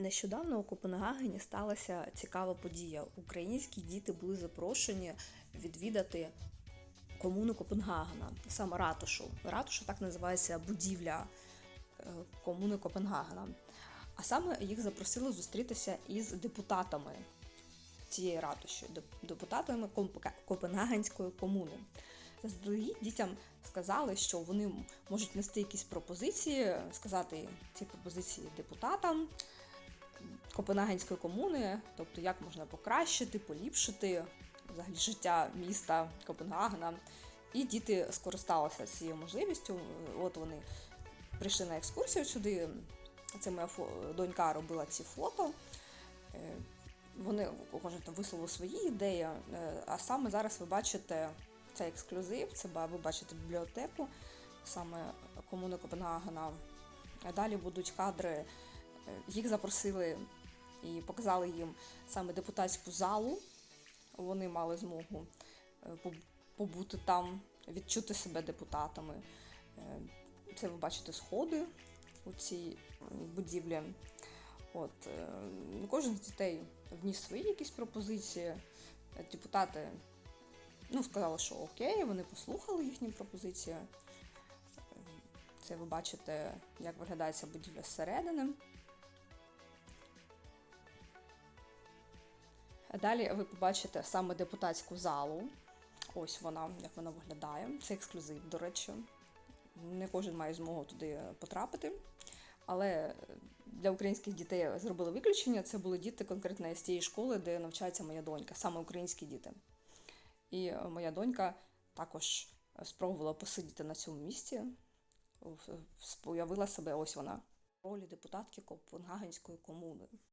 Нещодавно у Копенгагені сталася цікава подія. Українські діти були запрошені відвідати комуну Копенгагена, саме ратушу. Ратуша так називається будівля е, комуни Копенгагена. А саме їх запросили зустрітися із депутатами цієї ратуші, депутатами Копенгагенської комуни. Заздалегідь дітям сказали, що вони можуть нести якісь пропозиції, сказати ці пропозиції депутатам Копенгагенської комуни, тобто як можна покращити, поліпшити взагалі життя міста Копенгагена. І діти скористалися цією можливістю. От вони прийшли на екскурсію сюди. Це моя донька робила ці фото. Е, Вони кожен там висловив свої ідеї. Е, А саме зараз ви бачите цей ексклюзив, це ви бачите бібліотеку, саме комуни Копенгагена. Далі будуть кадри. Е, Їх запросили і показали їм саме депутатську залу. Вони мали змогу е, побути там, відчути себе депутатами. Е, Це ви бачите сходи у цій будівлі. От, е, кожен з дітей вніс свої якісь пропозиції. Депутати ну, сказали, що окей, вони послухали їхні пропозиції. Це ви бачите, як виглядає ця будівля зсередини. Далі ви побачите саме депутатську залу. Ось вона, як вона виглядає. Це ексклюзив, до речі. Не кожен має змогу туди потрапити. Але для українських дітей зробили виключення. Це були діти конкретно з тієї школи, де навчається моя донька, саме українські діти. І моя донька також спробувала посидіти на цьому місці, уявила себе, ось вона, ролі депутатки Копенгагенської комуни.